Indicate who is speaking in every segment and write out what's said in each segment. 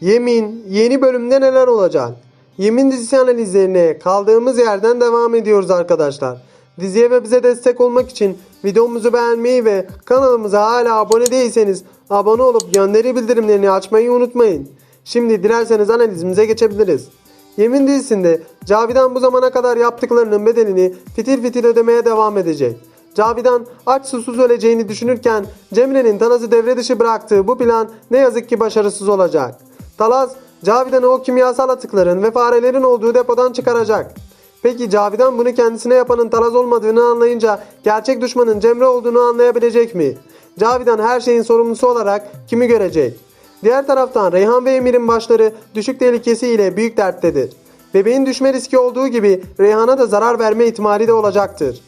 Speaker 1: Yemin yeni bölümde neler olacak? Yemin dizisi analizlerine kaldığımız yerden devam ediyoruz arkadaşlar. Diziye ve bize destek olmak için videomuzu beğenmeyi ve kanalımıza hala abone değilseniz abone olup gönderi bildirimlerini açmayı unutmayın. Şimdi dilerseniz analizimize geçebiliriz. Yemin dizisinde Cavidan bu zamana kadar yaptıklarının bedelini fitil fitil ödemeye devam edecek. Cavidan aç susuz öleceğini düşünürken Cemre'nin Talaz'ı devre dışı bıraktığı bu plan ne yazık ki başarısız olacak. Talaz, Cavidan'ı o kimyasal atıkların ve farelerin olduğu depodan çıkaracak. Peki Cavidan bunu kendisine yapanın Talaz olmadığını anlayınca gerçek düşmanın Cemre olduğunu anlayabilecek mi? Cavidan her şeyin sorumlusu olarak kimi görecek? Diğer taraftan Reyhan ve Emir'in başları düşük tehlikesi ile büyük derttedir. Bebeğin düşme riski olduğu gibi Reyhan'a da zarar verme ihtimali de olacaktır.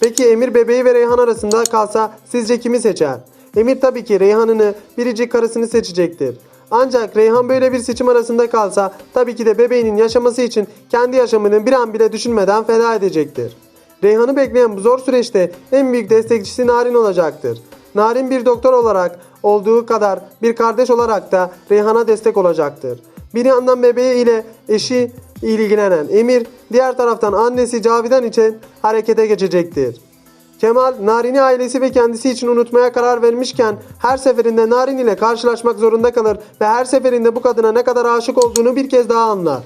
Speaker 1: Peki Emir bebeği ve Reyhan arasında kalsa sizce kimi seçer? Emir tabii ki Reyhan'ını biricik karısını seçecektir. Ancak Reyhan böyle bir seçim arasında kalsa tabii ki de bebeğinin yaşaması için kendi yaşamını bir an bile düşünmeden feda edecektir. Reyhan'ı bekleyen bu zor süreçte en büyük destekçisi Narin olacaktır. Narin bir doktor olarak olduğu kadar bir kardeş olarak da Reyhan'a destek olacaktır. Bir yandan bebeği ile eşi ilgilenen Emir, diğer taraftan annesi Cavidan için harekete geçecektir. Kemal, Narin'i ailesi ve kendisi için unutmaya karar vermişken her seferinde Narin ile karşılaşmak zorunda kalır ve her seferinde bu kadına ne kadar aşık olduğunu bir kez daha anlar.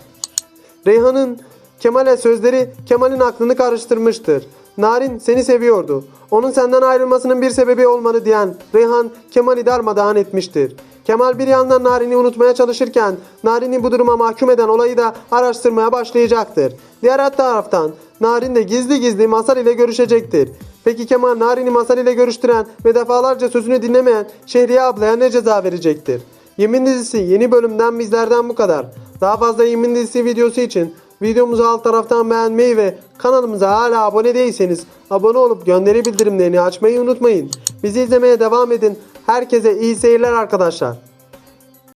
Speaker 1: Reyhan'ın Kemal'e sözleri Kemal'in aklını karıştırmıştır. Narin seni seviyordu. Onun senden ayrılmasının bir sebebi olmalı diyen Reyhan Kemal'i darmadağın etmiştir. Kemal bir yandan Narin'i unutmaya çalışırken Narin'i bu duruma mahkum eden olayı da araştırmaya başlayacaktır. Diğer taraftan Narin de gizli gizli Masar ile görüşecektir. Peki Kemal Narin'i Masar ile görüştüren ve defalarca sözünü dinlemeyen Şehriye ablaya ne ceza verecektir? Yemin dizisi yeni bölümden bizlerden bu kadar. Daha fazla Yemin dizisi videosu için videomuzu alt taraftan beğenmeyi ve kanalımıza hala abone değilseniz abone olup gönderi bildirimlerini açmayı unutmayın. Bizi izlemeye devam edin. Herkese iyi seyirler arkadaşlar.